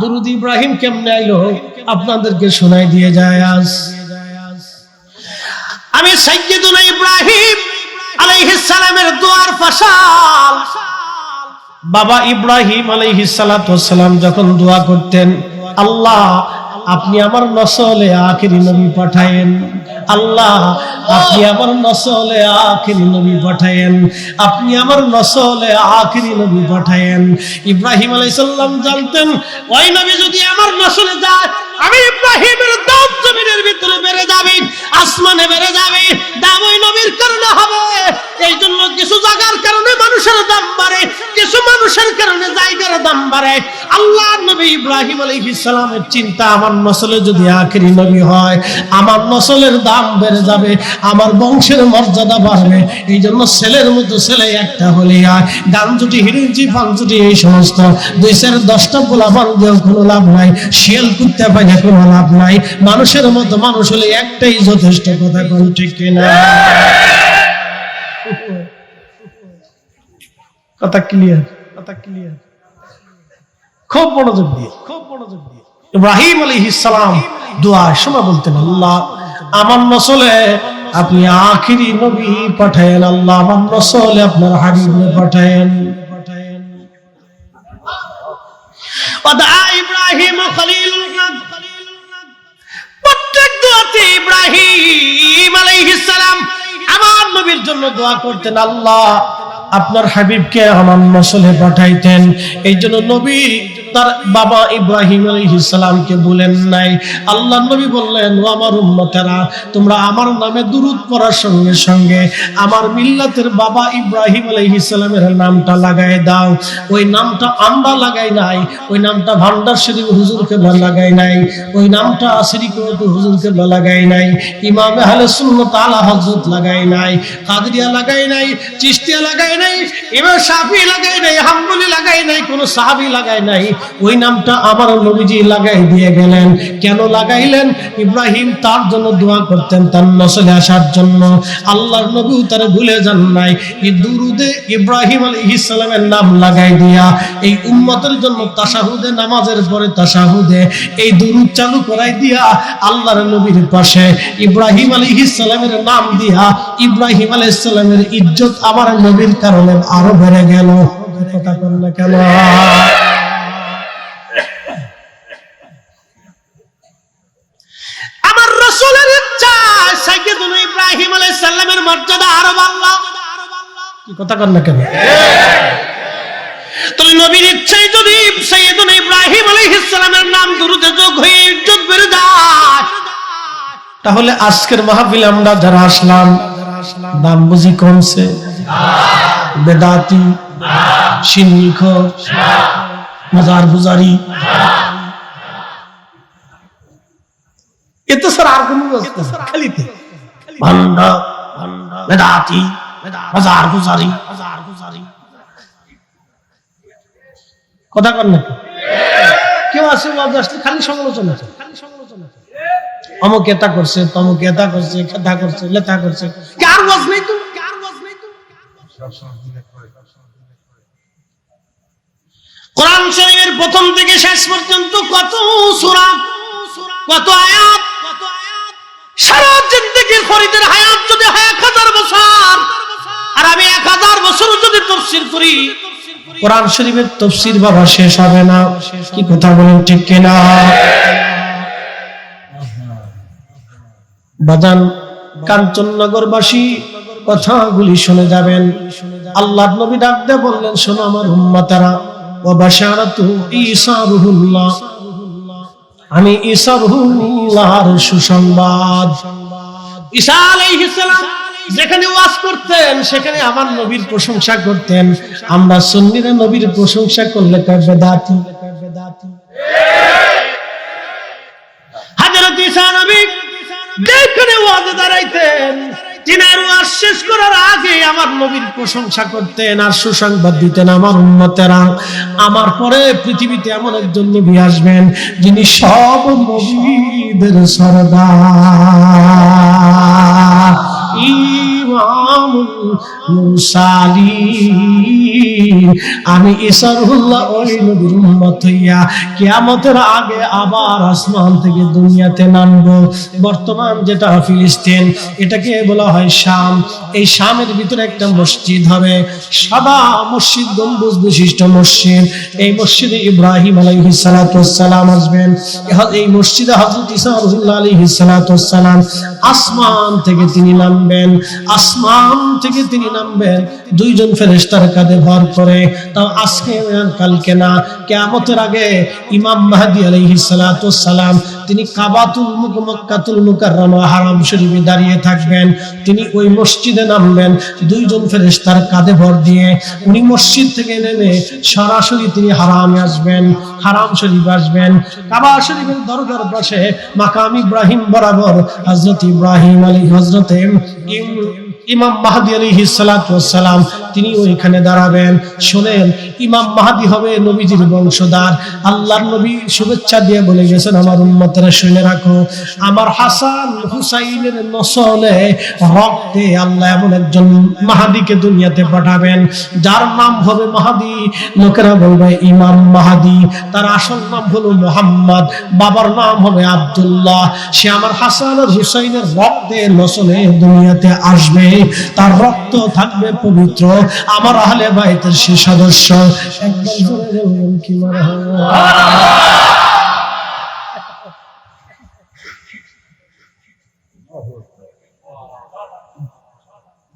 দুরুদ ইব্রাহিম কেমনে আইলো? আপনাদেরকে শোনাই দিয়ে যায় আজ। আমি সাইয়েদুনা ইব্রাহিম আলাইহিস সালামের দোয়ার ফাসাল। বাবা ইব্রাহিম আলাইহিস সালাতু সালাম যখন দোয়া করতেন, আল্লাহ আপনি আমার নসলে আখিরি নবী পাঠায়েন। আল্লাহ, আপনি আমার নসলে আখিরি নবী পাঠায়েন। আপনি আমার নসলে আখিরি নবী পাঠায়েন। ইব্রাহিম আলাইহিস সালাম জানতেন, ওই নবী যদি আমার নসলে যায়, আমি ইব্রাহিমের দাম জমিনের ভিতরে বেড়ে যাবে, আসমানে বেড়ে যাবে, দাম ওই নবীর কারণে হবে। এই জন্য কিছু জায়গার কারণে মানুষের দাম বাড়ে, কিছু মানুষের কারণে জায়গার দাম বাড়ে। আল্লাহ নবী ইব্রাহিম আলাইহিস সালামের চিন্তা আমার নসলে যদি আখেরি নবী হয়, আমার নসলের দাম বেড়ে যাবে, আমার বংশের মর্যাদা বাড়বে। এই জন্য ছেলের মতো ছেলে একটা হলে হয় গান জুটি হিরিঞ্চি ফান জুটি এই সমস্ত। দুই চার দশটা পোলাপান দিয়েও কোনো লাভ নাই। শিয়াল করতে পারে কোনো লাভ নাই। মানুষের মতো মানুষ হলে একটাই যথেষ্ট কথা কোন, ঠিক কিনা কথা ক্লিয়ার কথা ক্লিয়ার খুব মনোযোগ দিয়ে, খুব মনোযোগ দিয়ে। ইব্রাহিম আলী ইসালাম দোয়ার সময় বলতেন, আল্লাহ, আমার নসলে আপনি আখিরি নবী পাঠায়েন, আল্লাহ, আমার নসলে আপনার হাবিব পাঠায়েন। ইব্রাহিম আলাইহিস সালাম আমার নবীর জন্য দোয়া করতেন, আল্লাহ আপনার হাবিবকে আমার নসলে পাঠাইতেন। এই জন্য নবী তার বাবা ইব্রাহিম আলাইহিস সালামকে বলেন নাই। আল্লাহ নবী বললেন, ও আমার উম্মতেরা, তোমরা আমার নামে দুরূদ পড়ার সঙ্গে সঙ্গে আমার মিল্লাতের বাবা ইব্রাহিম আলাইহিস সালামের নামটা লাগাই দাও। ওই নামটা আমরা লাগাই নাই, ওই নামটা ভান্ডার শরীফ হুজুরকে লাগাই নাই, ওই নামটা আশরিকত হুজুরকে লাগাই নাই, ইমাম আহলে সুন্নাত আলা হযরত লাগাই নাই, কাদরিয়া লাগাই নাই, চিশতিয়া লাগাই নাই ইমাম শাফি লাগাই নাই, হাম্বলি লাগাই নাই সাহাবী লাগাই নাই। ওই নামটা আমার নবীজি লাগাই দিয়ে গেলেন। কেন লাগাইলেন? ইব্রাহিম তার জন্য দোয়া করতেন তার নসলে আসার জন্য। আল্লাহর নবী তারা ভুলে যান নাই। এই দুরুদে ইব্রাহিম নাম লাগাই দিয়া, এই উম্মতের জন্য তাশাহুদে, নামাজের পরে তাশাহুদে এই দুরুদ চালু করাই দিয়া আল্লাহর নবীর পাশে ইব্রাহিম আলাইহিস নাম দিয়া ইব্রাহিম ইজ্জত আমার নবীর কারণে আরও বেড়ে গেল। কথা কেন আমার রসুলের ইচ্ছা ইব্রাহিম আলাইহিস সালামের মর্যাদা আরও বাড়লো। কি কথা কেন তাহলে নবীর ইচ্ছাই যদি সৈয়দুল ইব্রাহিম আলাইহিস সালামের নাম দুরুদে যোগ হয়ে ইজ্জত বেড়ে যায় তাহলে আজকের মাহফিলে আমরা যারা আসলাম দাম বুঝি কমছে? বেদাতি সিন্নিখ মাজার বুজারি এতে স্যার আর কোনো খালিতে। ভান্ডা বেদাতি, মাজার বুজারি কথা কর না কেউ আসলে খালি সমালোচনা খালি সমালোচনা অমুক এটা করছে, তমুক এটা করছে, খেতা করছে, লেথা করছে। কার তো ওয়াজ নেই তো? কোরআন শরীফের প্রথম থেকে শেষ পর্যন্ত কত কত আয়াত, সারা ফরিদের হায়াত যদি এক হাজার বছর, আর আমি এক হাজার বছর যদি তফসির করি, কোরআন শরীফের তফসির বাবা শেষ হবে না। কি কথা বলেন ঠিক কিনা? কাঞ্চননগরবাসী কথাগুলি শুনে যাবেন। আল্লাহ নবী ডাক দিয়ে বললেন, শোনো আমার উম্মাতারা ও বাশারাতু আমি ঈসা সুসংবাদ যেখানে ওয়াজ করতেন, সেখানে আমার নবীর প্রশংসা করতেন। আমরা সুন্নিরা নবীর প্রশংসা করলে হযরত ঈসা নবী যেখানে দাঁড়াইতেন তিনার প্রশংসা করতেন আর সুসংবাদ দিতেন, আমার উম্মতেরা, আমার পরে পৃথিবীতে এমন একজন নবী আসবেন যিনি সব নবীদের সরদার। ইমাম মুরসালিন আমি ইসারুল্লাহ হইয়া কিয়ামতের আগে আবার আসমান থেকে দুনিয়াতে নামবো। বর্তমান যেটা ফিলিস্তিন, এটাকে বলা হয় শাম। এই শামের ভিতরে একটা মসজিদ হবে। সাদা মসজিদ, গম্বুজ বিশিষ্ট মসজিদ। এই মসজিদে ইব্রাহিম আলাইহিস সালাতু সালাম আসবেন। এই মসজিদে হযরত ঈসা আলাইহিস সালাম আসমান থেকে তিনি নামবেন। আসমান থেকে তিনি নামবেন। দুইজন ফেরেশতার কাঁধে ভর করে, তাও আজকে কালকে না। কিয়ামতের আগে ইমাম মাহদি সালাতু সালাম তিনি কাবাতুল মুক মক্কাতুল মুকাররমা, হারাম শরীফে দাঁড়িয়ে থাকবেন। তিনি ওই মসজিদে নামবেন। দুইজন ফেরেশতার কাঁধে ভর দিয়ে উনি মসজিদ থেকে নেমে সরাসরি তিনি হারামে আসবেন, হারাম শরীফ আসবেন। কাবা শরীফের দরগার পাশে মাকাম ইব্রাহিম বরাবর হযরত ইব্রাহিম আলী হযরতে ইমাম মাহাদি আলাইহিস সালাতু সালাম তিনি ওইখানে দাঁড়াবেন। শোনেন, ইমাম মাহাদি হবে নবীজির বংশধর। আল্লাহর নবী শুভেচ্ছা দিয়ে বলে গেছেন, আমার উম্মতেরা শুনে রাখো, আমার হাসান হুসাইনের নসলে রক্তে আল্লাহ এমন একজন মাহাদিকে দুনিয়াতে পাঠাবেন। যার নাম হবে মাহাদি। লোকেরা বলবে, ইমাম মাহাদি। তার আসল নাম হলো মোহাম্মদ, বাবার নাম হবে আব্দুল্লাহ। সে আমার হাসান আর হুসাইনের রক্তে নসলে দুনিয়াতে আসবে। তার রক্ত থাকবে পবিত্র। আমার আহলে বাইতের সে সদস্য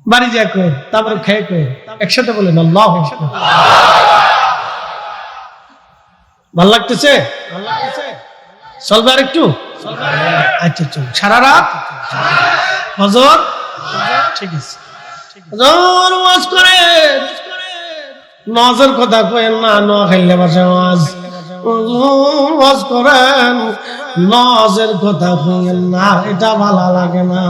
বাড়ি যা কই? তারপরে খেয়ে কই? একসাথে বলেন, আল্লাহ ভালো লাগতেছে? চলবে আর একটু? আচ্ছা চল। সারা রাত? হজর? নজর কথা কয়েন না, ন খাইলে বাসে করেন। নজের কথা কইেন না, এটা লাগে না।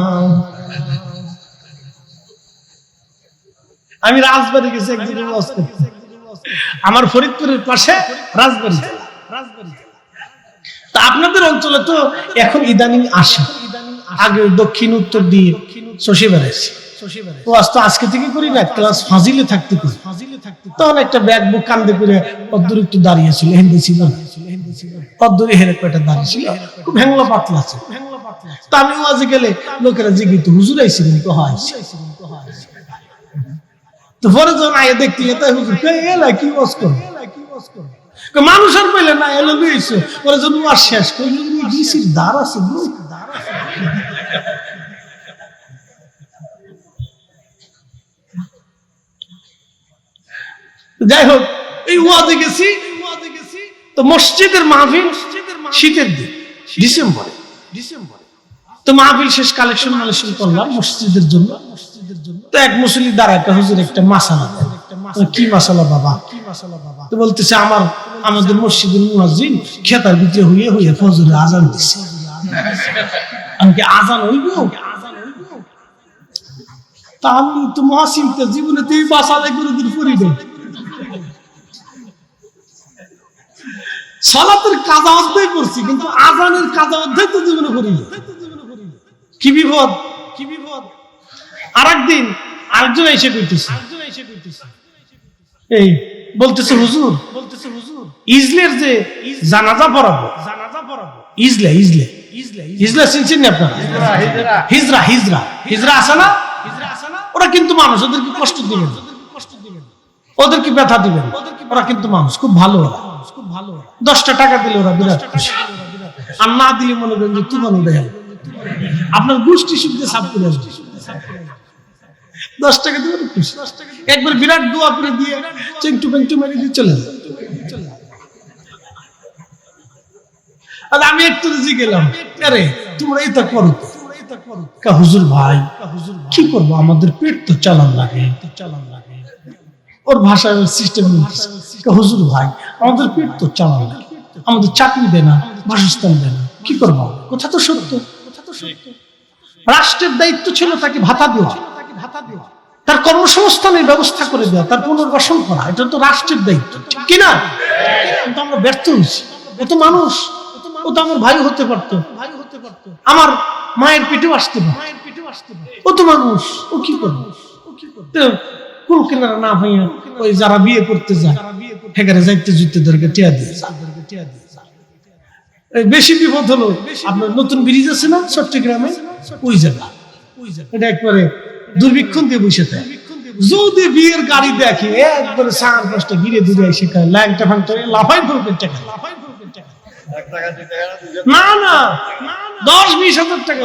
আমি রাজবাড়ি গেছি একদিন আমার ফরিদপুরের পাশে রাজবাড়ি। জেলা। তা আপনাদের অঞ্চলে তো এখন ইদানিং আসে। আগে দক্ষিণ, উত্তর দিয়ে। শশী বেড়াইছি। তো আজকে থেকে করি না ক্লাস ফাজিলে থাকতে করি। তখন একটা ব্যাগ বুক কান্দে করে অদ্দূর একটু হিন্দি ছিল অদ্দূরে হেরে খুব পাতলা আছে তা গেলে লোকেরা জিজ্ঞিত হুজুর তো হয় তো পরে যখন আয়ে দেখতে তাই হুজুর এলা, কি ওয়াজ করো? কই মানুষ আর পেলে না এলো লইছে পরে যখন শেষ ডিসির দ্বার আছে যাই হোক এই ওয়াজে গেছি। তো মসজিদের মাহফিল শীতের দিন, ডিসেম্বরে। ডিসেম্বরে তো মাহফিল শেষ কালেকশন মালেকশন করলাম মসজিদের জন্য। মসজিদের জন্য তো এক মুসলি হুজুর, একটা মাসালা কি মাসালা বাবা কি মাসালা বাবা? তো বলতেছে, আমার, আমাদের মসজিদের খেতার ভিতরে হইয়ে হইয়ে ফজরে আজান দিছে। আজান হইব? তা আমি তো মহাসিম জীবনে তুই গুরুদের পরিবে সালাতের কাজা অধ্যায় করছি কিন্তু আজানের কাজা অধ্যায় তো জীবনে করিনি কি বিপদ? কি বিপদ? আর একদিন আরেকজন এসে কইতেছে। এই বলতেছে হুজুর বলতেছে হুজুর ইজলের যে জানাজা পড়াবো জানাজা পড়াবো। ইজলে ইজলে ইজলে চিনছেন না আপনারা? হিজরা হিজরা। হিজরা আছে না? হিজরা ওরা কিন্তু মানুষ ওদেরকে কষ্ট দিবেন। কষ্ট দিবেন। ওদেরকে ব্যথা দিবেন। ওরা কিন্তু মানুষ খুব ভালো খুব ভালো ওরা। দশটা টাকা দিলে ওরা বিরাট খুশি। আর না দিলে মনে করেন যে আপনার গোষ্ঠী সাপ করে দশ টাকা দিবেন খুশি। একবার বিরাট দোয়া করে দিয়ে চেংটু পেংটু মেরে দিয়ে চলে আর আমি একটু জি গেলাম। আরে তোমরা এটা করো। কা হুজুর ভাই কি করব? আমাদের পেট তো চালান লাগে। চালান লাগে। ওর ভাষায় সিস্টেম হুজুর ভাই, আমাদের পেট তো চালান লাগে আমাদের চাকরি দেয় না, বাসস্থান দেয় না। কি করব? কথা তো সত্য। কথা তো সত্য রাষ্ট্রের দায়িত্ব ছিল তাকে ভাতা দেওয়া। তাকে ভাতা দেওয়া তার কর্মসংস্থানের ব্যবস্থা করে দেওয়া, তার পুনর্বাসন করা। এটা তো রাষ্ট্রের দায়িত্ব। কিনা কিন্তু আমরা ব্যর্থ হয়েছি। ও তো মানুষ। ও তো আমার ভাই হতে পারতো। ভাই হতে পারতো আমার মায়ের পেটেও আসতে পারে ও তো মানুষ। ও কি করবে? ও কি করবে? কুল কিনারা না হইয়া ওই যারা বিয়ে করতে যায়, হেগারে যাইতে জুতে ধরে টিয়া দিয়ে বেশি বিপদ হলো, আপনার নতুন ব্রিজ আছে না চট্টগ্রামে ওই জায়গা। এটা একবারে দুর্ভিক্ষণ দিয়ে বসে থাকে। যদি বিয়ের গাড়ি দেখে, একবারে সার পাঁচটা ঘিরে দূরে এসে খায় ল্যাংটা ফাংটা লাফাই করবে টাকা। না না, দশ বিশ হাজার টাকা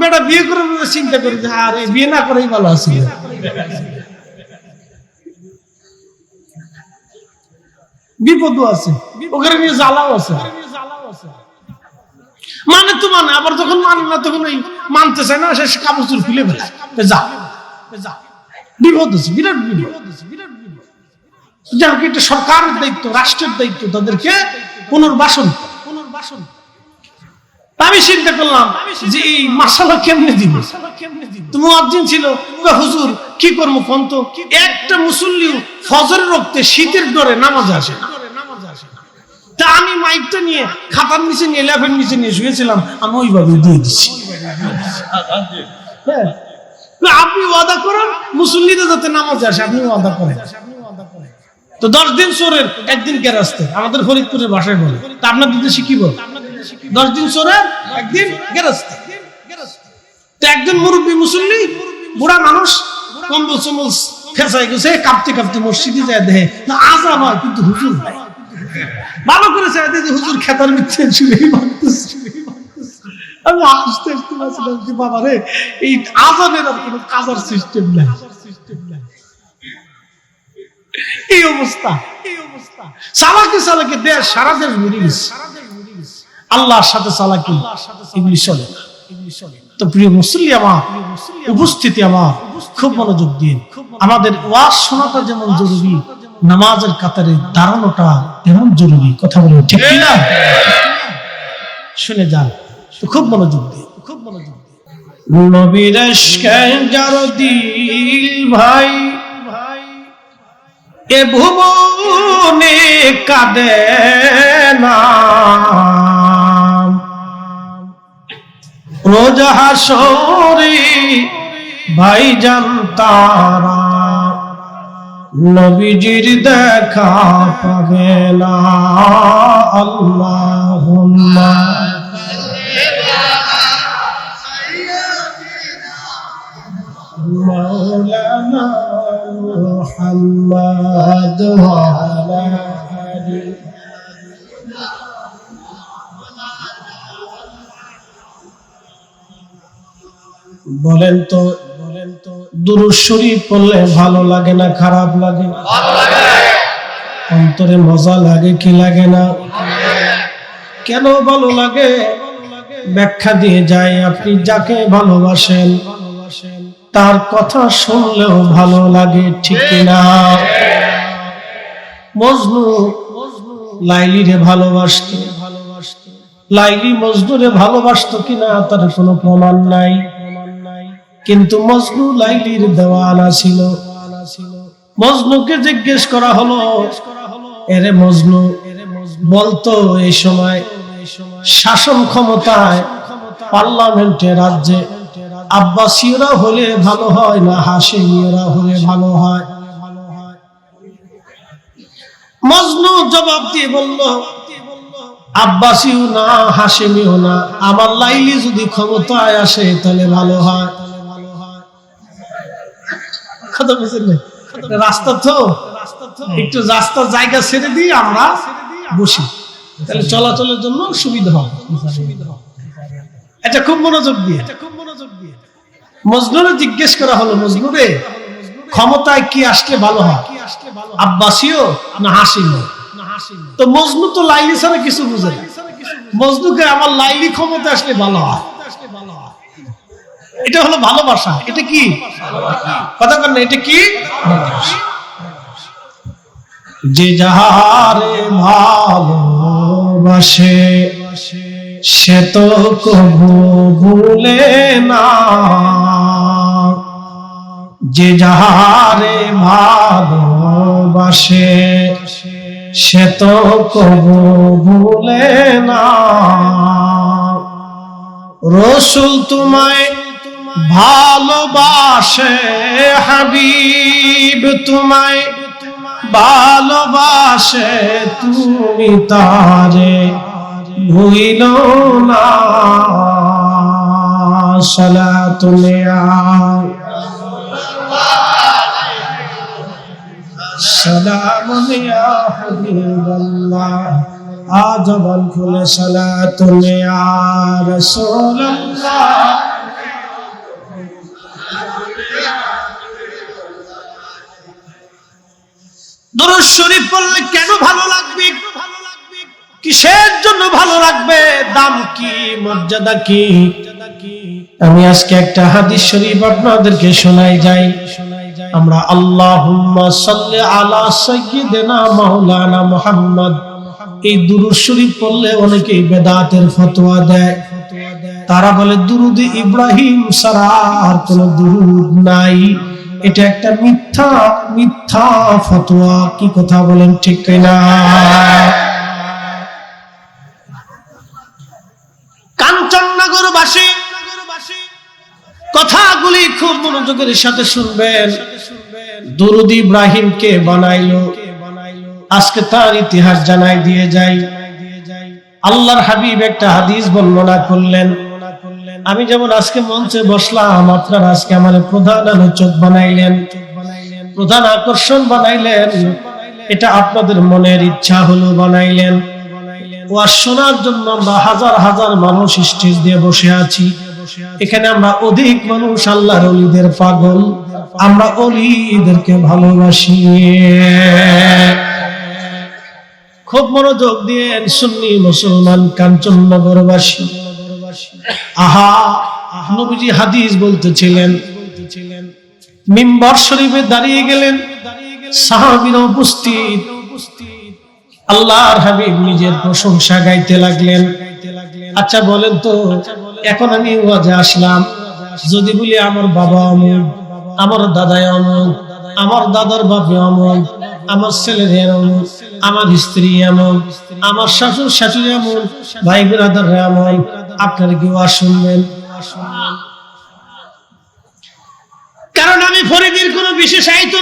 বেটা বিয়ে করে চিন্তা করে আর, বিয়ে না করেই ভালো আছে। বিপদও আছে। ওখানে নিয়ে জ্বালাও আছে। মানে তো মানে আবার যখন মানে না, তখন ওই মানতে চায় না, সে কাপড় চুর খুলে ফেলে। যা বিপদ আছে, বিরাট বিপদ। বিরাট বিপদ যাক, এটা সরকারের দায়িত্ব, রাষ্ট্রের দায়িত্ব, তাদেরকে পুনর্বাসন পুনর্বাসন আমি চিন্তা করলাম যে এই মাসালা কেমনে দিব? তুমি অর্জিন ছিল। হুজুর কি করব কোন তো? একটা মুসল্লি ফজরের রক্তে শীতের ডরে নামাজ আসে না। তা আমি মাইকটা নিয়ে খাতার নিচে নিয়ে ল্যাপের নিচে নিয়ে শুয়েছিলাম। আমি ওইভাবে দিয়ে দিচ্ছি। হ্যাঁ। আপনি ওয়াদা করেন মুসল্লিরা যাতে নামাজে আসে আপনি ওয়াদা করেন। তো দশ দিন চোরের একদিন গেরাস্তে। আমাদের ফরিদপুরের বাসায় বলে। তা আপনাদের দেশে কি বলে? দশ দিন চোরের একদিন গেরাস্তে। তো একজন মুরব্বী মুসল্লি, বুড়া মানুষ, কম্বল চম্বল ফেসাই গেছে, কাঁপতে কাঁপতে মসজিদে যায় দেহে না, আজ আমার কিন্তু হুজুর নাই। ভালো করে হুজুর খেতার মিথ্যে আমি আসতে আসতে যে, বাবা রে, এই আজানের আর কোনো কাজার সিস্টেম নাই। এই অবস্থা এই অবস্থা। চালাকে দেশ সারা দেশ ঘুরে গেছে। আল্লাহর সাথে চালাকি এগুলি চলে না তো প্রিয় মুসল্লি আমার উপস্থিতি আমার খুব মনোযোগ দিন আমাদের ওয়াজ শোনাটা যেমন জরুরি নামাজের কাতারে দাঁড়ানোটা তেমন জরুরি। কথা বলে ঠিক না? শুনে যান। তো খুব মনোযোগ দিন খুব মনোযোগ দিন নবীর যার দিল ভাই ভাই এ ভুবনে কাঁদে না। রোজ হাসরে ভাই জানতারা নবীজির দেখা পাবে না আল্লাহ মৌলানা মোহাম্মদ বলেন তো বলেন তো, দুরুদ শরীফ পড়লে ভালো লাগে না, খারাপ লাগে? অন্তরে মজা লাগে কি লাগে না? কেন ভালো লাগে? ব্যাখ্যা দিয়ে যায়, আপনি যাকে ভালোবাসেন, তার কথা শুনলেও ভালো লাগে, ঠিক কিনা মজনু, লাইলিরে ভালোবাসত ভালোবাসত। লাইলি মজনুরে ভালোবাসতো কিনা, তার কোনো প্রমাণ নাই। কিন্তু মজনু লাইলির দেওয়ানা ছিল। মজনুকে জিজ্ঞেস করা হলো, এরে মজনু, বলতো এই সময় শাসন ক্ষমতায় পার্লামেন্টে রাজ্যে আব্বাসীয়রা হলে ভালো হয় না হাসিমিয়রা হলে ভালো হয়? মজনু জবাব দিয়ে বলল আব্বাসীও না হাসিমিও না, আমার লাইলি যদি ক্ষমতায় আসে তাহলে ভালো হয়। কথা বুঝলেন না? রাস্তা তো। একটু রাস্তার জায়গা ছেড়ে দিয়ে আমরা বসি। তাহলে চলাচলের জন্য সুবিধা এটা খুব মনোযোগ দিয়ে। খুব মনোযোগ দিয়ে মজনুরে জিজ্ঞেস করা হলো, মজনুরে, ক্ষমতায় কি আসলে ভালো হয়? আব্বাসীয় না হাসিমি তো মজনু তো লাইলি ছাড়া কিছু বুঝে মজনুকে, আমার লাইলি ক্ষমতা আসলে ভালো হয়। এটা হলো ভালোবাসা। এটা কি? কথা কর না এটা কি? যে যাহারে ভালোবাসে, সে তো কবু ভুলে না। যে যাহারে ভালোবাসে, সে তো কবু ভুলে না। রসুল তোমায় ভালোবাসে হাবিব তোমায়, ভালোবাসে তুমি তারে, ভুইল না। সালা তুলে সালাম হাবিব আজ আজবল খুলে সালা আর রসোল্লাহ শরীফ কেন ভালো লাগবে? কিসের জন্য ভালো লাগবে? দাম কি, মর্যাদা কি? আমি আজকে একটা হাদিস শরীফ আপনাদেরকে শোনাই যাই। আমরা আল্লাহুম্মা সাল্লি আলা সাইয়্যিদিনা মাওলানা মুহাম্মদ। এই দুরূদ শরীফ পড়লে বেদাতের ফতোয়া দেয়। তারা বলে, দুরুদ ইব্রাহিম সারা আর কোন দুরুদ নাই। এটা একটা মিথ্যা মিথ্যা ফতোয়া। কি কথা বলেন ঠিক কিনা? কথাগুলি খুব মনোযোগের সাথে শুনবেন। দুরুদ ইব্রাহিমকে বানাইলো। আজকে তার ইতিহাস জানাই দিয়ে যাই। আল্লাহর হাবিব একটা হাদিস বর্ণনা করলেন। আমি যেমন আজকে মঞ্চে বসলাম, আপনার আজকে আমার প্রধান আলোচক বানাইলেন। প্রধান আকর্ষণ বানাইলেন। এটা আপনাদের মনের ইচ্ছা হলো বানাইলেন। ওয়াজ শোনার জন্য আমরা হাজার হাজার মানুষ স্টেজ দিয়ে বসে আছি। এখানে আমরা অধিক মানুষ আল্লাহর অলিদের পাগল। আমরা অলিদেরকে ভালোবাসি। খুব মনোযোগ দিয়ে সুন্নি মুসলমান কাঞ্চননগরবাসী। আহা নবীজি হাদিস বলতেছিলেন। মিম্বর শরীফে দাঁড়িয়ে গেলেন। উপস্থিত। আল্লাহর হাবিব নিজের প্রশংসা গাইতে লাগলেন। আচ্ছা বলেন তো, এখন আমি ওয়াজে আসলাম। যদি বলি, আমার বাবা অমুক, আমার দাদাই অমুক, আমার দাদার বাপে অমুক আমার ছেলের এমন, আমার স্ত্রী এমন, আমার শাশুর শাশুড়ি এমন, ভাই বিরাদার এমন, আপনারা কি ওয়াজ শুনবেন কারণ আমি ফরিদির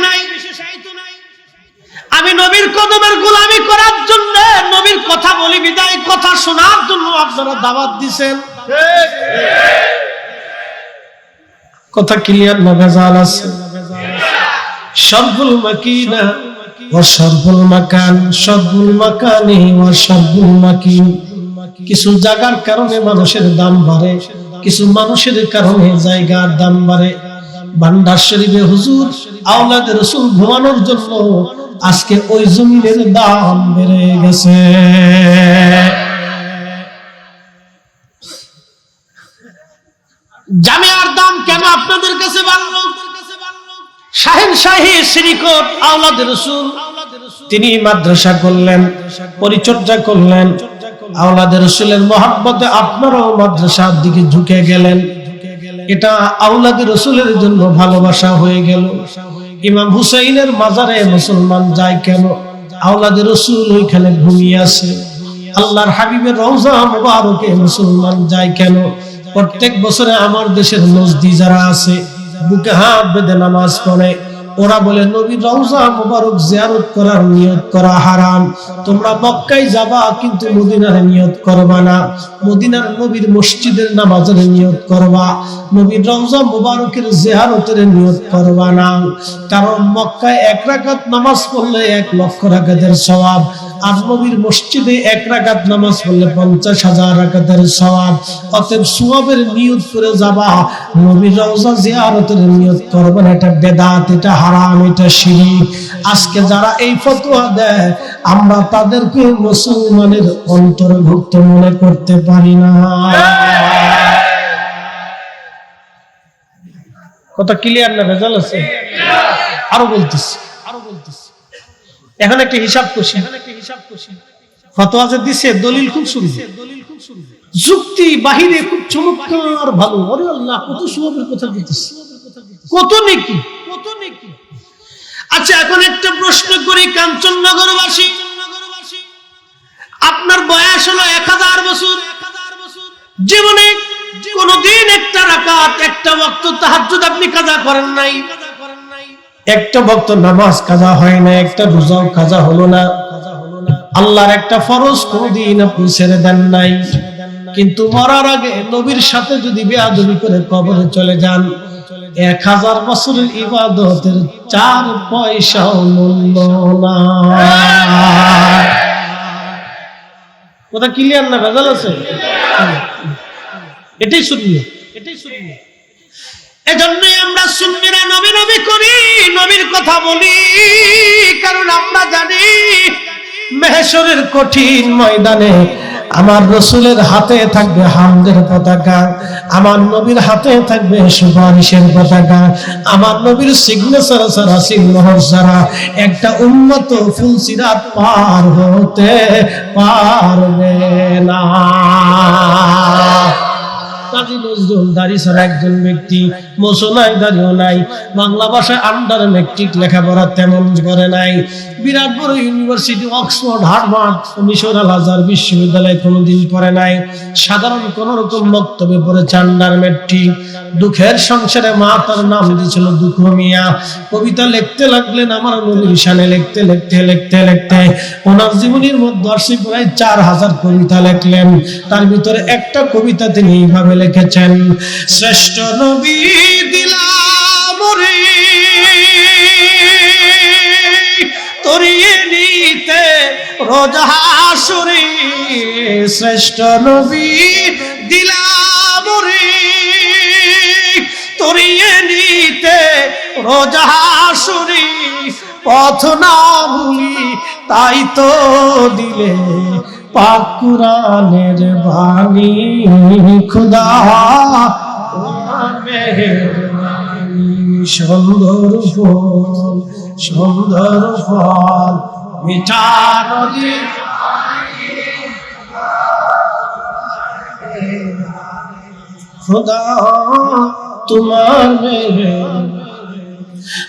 নাই। আমি নবীর কদমের গোলামি করার জন্য নবীর কথা বলি, বিদায় কথা শোনার জন্য আপনারা দাওয়াত দিছেন। কথা ক্লিয়ার না, ভেজাল আছে। কিছু জায়গার কারণে মানুষের দাম বাড়ে, কিছু মানুষের কারণে জায়গার দাম বাড়ে। ভান্ডার শরীফে হুজুর আওলাদের রসুল ঘুমানোর জন্য আজকে ওই জমিনের দাম বেড়ে গেছে। জামিয়ার দাম কেন আপনাদের কাছে বাড়লো? তিনি মাদ্রাসা করলেন, পরিচর্যা করলেন রসুলের মহাব্বতে আপনারাও মাদ্রাসার দিকে ঝুঁকে গেলেন। এটা রসুলের জন্য ভালোবাসা হয়ে গেল। ইমাম হুসাইনের মাজারে মুসলমান যায় কেন? আওলাদ রসুল ওইখানে ঘুমিয়ে আছে। আল্লাহর হাবিবের রওজা মুবারকে মুসলমান যায় কেন? প্রত্যেক বছরে আমার দেশের নজদি যারা আছে বুকে হাত বেঁধে নামাজ পড়ে। ওরা বলে, নবী রওজা মুবারক জিয়ারত করার নিয়ত করা হারাম। তোমরা মক্কায় যাবা, কিন্তু মদিনার নিয়ত করবা না। মদিনার নবীর মসজিদের নামাজের নিয়ত করবা। নবীর রওজা মুবারকের জিয়ারতের নিয়ত করবা না। কারণ মক্কায় এক রাকাত নামাজ পড়লে এক লক্ষ রাকাতের সওয়াব। আর নবীর মসজিদে এক রাকাত নামাজ পড়লে পঞ্চাশ হাজার রাকাতের সওয়াব। অতএব সুয়াবের নিয়ত করে যাবা। নবীর রওজা জিয়ারতের নিয়ত করবেন এটা বেদাত, এটা হারাম, এটা শিরিক। আজকে যারা এই ফতোয়া দেয়, আমরা তাদেরকে মুসলমানের অন্তর্ভুক্ত মনে করতে পারি না। কথা ক্লিয়ার না ভেজাল আছে? আরও বলতেছি আরও বলতেছি। এখন একটা হিসাব করছি এখন একটা হিসাব করছি ফতোয়া যে দিছে, দলিল খুব সুন্দর। দলিল খুব সুন্দর যুক্তি বাহিরে খুব চমৎকার, ভালো। আরে আল্লাহ, কত সুবের কথা বলতেছে। কত নেকি? কত নেকি আচ্ছা এখন একটা প্রশ্ন করি, কাঞ্চননগরবাসী। আপনার বয়স হলো এক হাজার বছর। জীবনে কোনদিন একটা রাকাত, একটা ওয়াক্ত তাহাজ্জুদ আপনি কাজা করেন নাই। একটা ভক্ত নামাজ কাজা হয় না, একটা রোজাও কাজা হলো না। আল্লাহর একটা ফরজ কোনদিন আপনি ছেড়ে দেন নাই। কিন্তু মরার আগে নবীর সাথে যদি বেয়াদবি করে কবরে চলে যান, এক হাজার বছরের ইবাদতের চার পয়সাও মূল্য না কথা ক্লিয়ার না, ভেজাল আছে? এটাই শুনবি এটাই শুনবি এজন্যই আমরা সুন্নিরা নবী নবী করি, নবীর কথা বলি, কারণ আমরা জানি মেহেশ্বরের কঠিন ময়দানে আমার রসুলের হাতে থাকবে হামদের পতাকা, আমার নবীর হাতে থাকবে সুপারিশের পতাকা, আমার নবীর সিগনেচার সারা সিংহর সারা একটা উন্নত ফুলসিরাত পার হতে পারবে না। নজরুল দাড়ি ছাড়া একজন ব্যক্তি নাই, বাংলা ভাষায় আন্ডার লেখাপড়া তেমন করে নাই। বিরাট বড় ইউনিভার্সিটি অক্সফোর্ড হার্ভার্ড মিশর আল বিশ্ববিদ্যালয় নাই। সাধারণ কোন রকম বক্তব্যে পড়েছে আন্ডার মেট্রিক দুঃখের সংসারে মা তার নাম দিয়েছিল দুঃখ মিয়া। কবিতা লিখতে লাগলেন আমার নবীর শানে, লিখতে লিখতে লিখতে লিখতে। ওনার জীবনীর মধ্যে প্রায় চার হাজার কবিতা লিখলেন। তার ভিতরে একটা কবিতা তিনি এইভাবে লিখেছেন শ্রেষ্ঠ নবী দিলাম তরিয়ে নিতে রোজাহাসুরি শ্রেষ্ঠ নবী দিলাম তরিয়ে নিতে রোজাহাসুরি পথ না ভুলি তাই তো দিলে। পাক কুরানের বাণী, খুদা। সুন্দর ফল সুন্দর ফল, মিঠা নদী। তোমার মেরে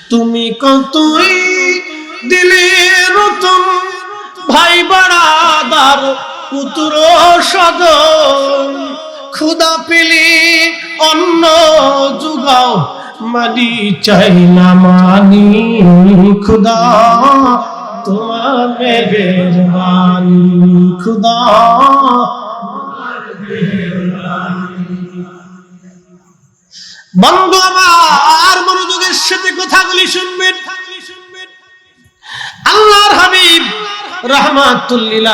তুমি কতই দিলে রতন ভাই বাড়াদার পুত্র সদন খুদা পেলি অন্ন যুগাও মানি চাই না মানি। খুদা, তোমার বাণী। খুদা, বন্ধু আমার, মনোযোগের সাথে কথাগুলি শুনবেন। আল্লাহর হাবিব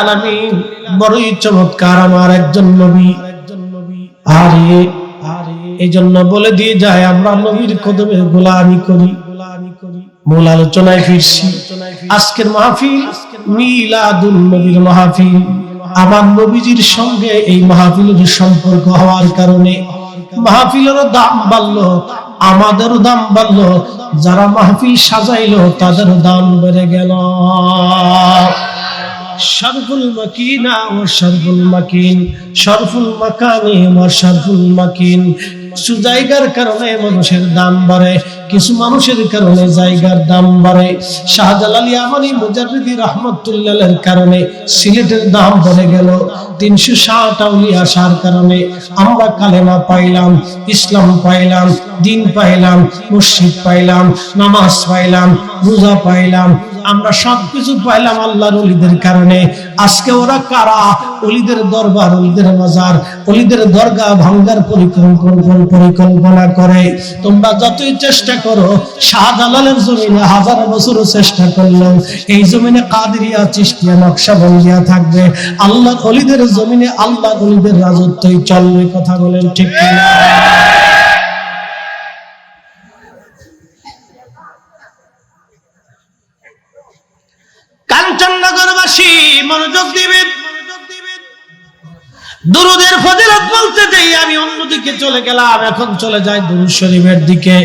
আলামিন বড়ই চমৎকার আমার একজন নবী। আরে বলে দিয়ে যায়, আমরা নবীর কদমে গোলামি করি। মূল আলোচনায় ফিরছি। আজকের মাহফিল মিলাদুল নবীর মাহফিল। আমার নবীজির সঙ্গে এই মাহফিলের সম্পর্ক হওয়ার কারণে মাহফিলেরও দাম বাড়লো। আমাদেরও দাম বাড়লো, যারা মাহফিল সাজাইলো, তাদের দাম বেড়ে গেল। শরফুল মাকিনা ও শরফুল মাকিন, শরফুল মাকানি ও শরফুল মাকিন, সুজাইগার কারণে মানুষের দাম বাড়ে। কিছু মানুষের কারণে জায়গার দাম বাড়ে। শাহজালাল ইয়ামানি মুজাররিদি রহমতুল্লাহের কারণে সিলেটের দাম বেড়ে গেল তিনশো ষাট আউলিয়া আসার কারণে। আমরা কালেমা পাইলাম, ইসলাম পাইলাম, দিন পাইলাম, মসজিদ পাইলাম, নামাজ পাইলাম, রোজা পাইলাম। আমরা সবকিছু পাইলাম আল্লাহর অলিদের কারণে। আজকে ওরা কারা? অলিদের দরবার, অলিদের মাজার অলিদের দরগা ভাঙ্গার পরিকল্পনা পরিকল্পনা করে। তোমরা যতই চেষ্টা করো। শাহজালালের জমিনে হাজার বছরও চেষ্টা করল এই জমিনে কাদিরিয়া চিস্তিয়া নকশা বন্দিয়া থাকবে। আল্লাহর অলিদের জমিনে আল্লাহর অলিদের রাজত্বই চলবে, কথা বলেন ঠিক কিনা? কাঞ্চননগরবাসী মনোযোগ দিবেন। দুরুদের ফজিলত বলতে যেই আমি অন্যদিকে চলে গেলাম এখন চলে যাই দুরুদ শরীফের দিকে।